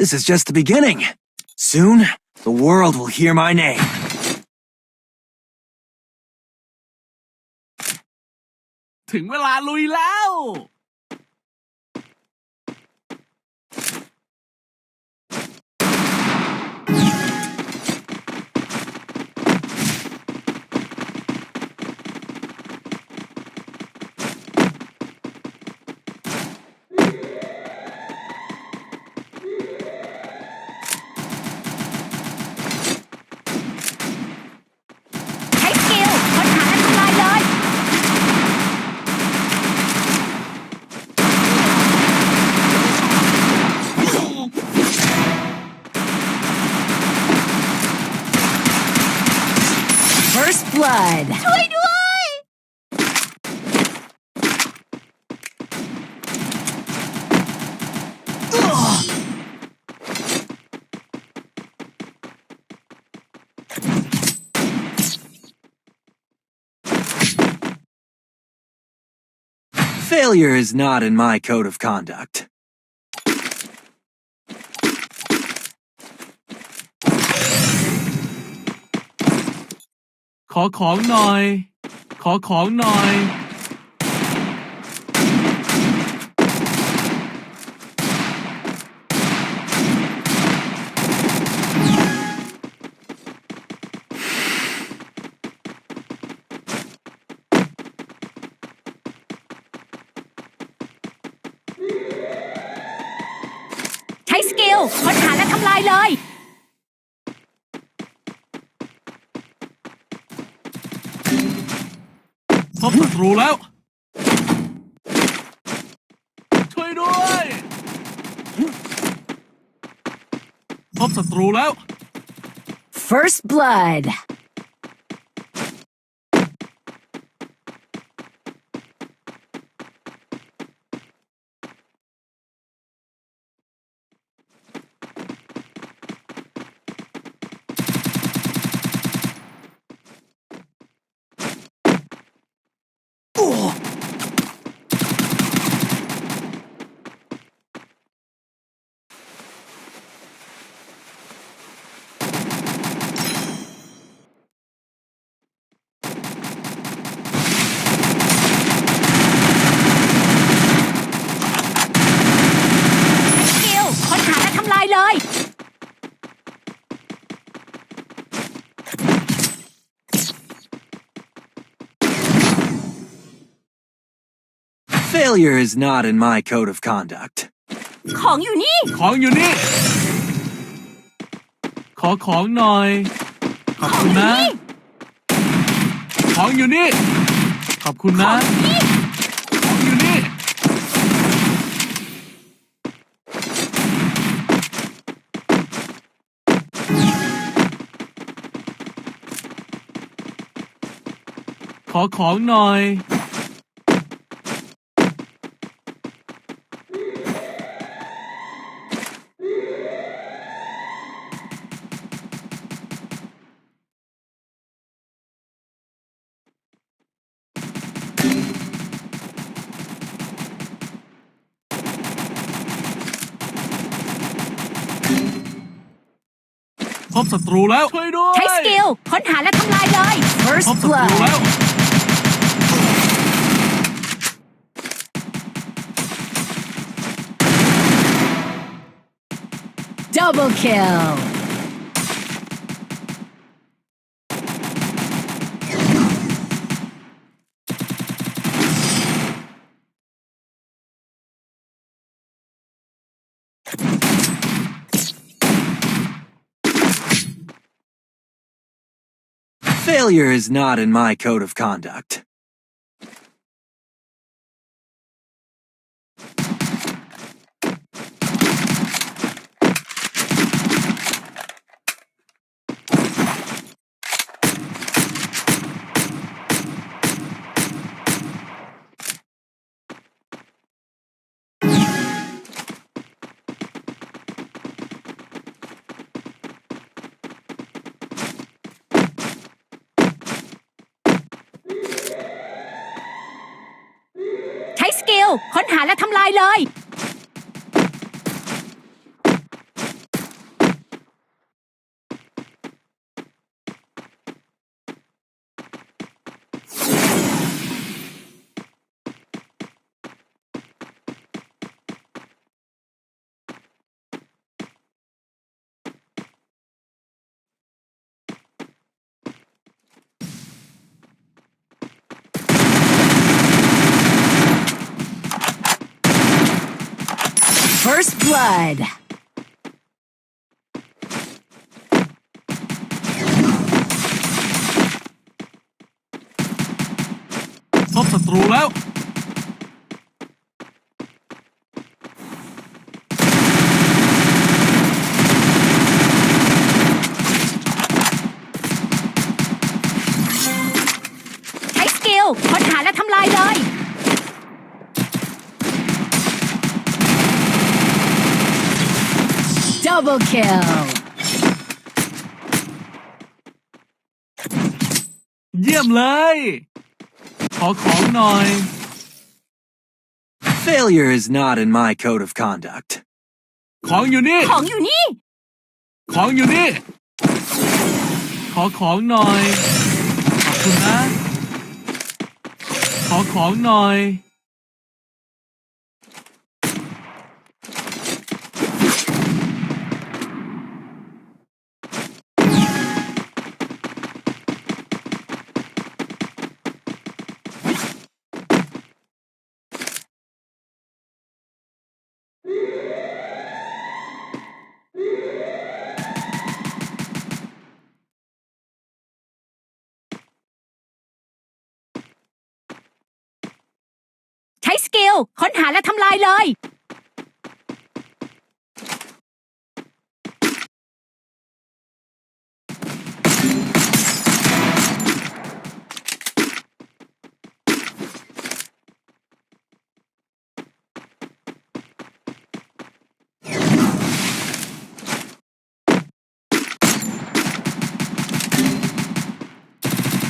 This is just the beginning. Soon, the world will hear my name. ถึงเวลาลุยแล้ว Failure is not in my code of conduct. ขอของหน่อย ขอของหน่อย ลค้นหาและทำลายเลย พบศัตรูแล้ว ช่วยด้วยพบศัตรูแล้ว First Blood สกิลค้นหาและทำลายเลย Failure is not in my code of conduct. ของอยู่นี่ ของอยู่นี่ ขอของหน่อย ขอบคุณนะ ของอยู่นี่ ขอบคุณนะ ของอยู่นี่ ขอของหน่อย พบศัตรูแล้วช่วยด้วยใช้สกิลค้นหาและทำลายเลย พ First บศัตรู Blood แล้ว Double kill 'Failure is not in my code of conduct. ช้สกิลค้นหาและทำลายเลย First blood พบศัตรูแล้ว ใช้สกิลค้นหาและทำลายเลย Double kill เยี่ยมเลย ขอของหน่อย Failure is not in my code of conduct. ของอยู่นี่ ของอยู่นี่ ของอยู่นี่ ขอของหน่อย ขอบคุณนะ ขอของหน่อย กิล ค้นหาและทำลายเลย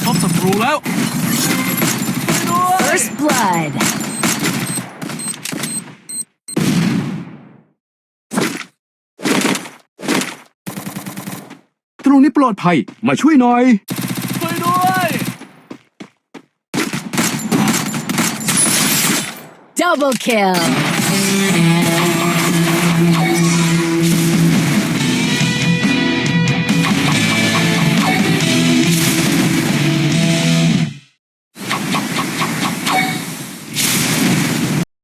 พบศัตรูแล้ว First blood รงนี้ปลอดภัย มาช่วยหน่อย ช่วยด้วย Double kill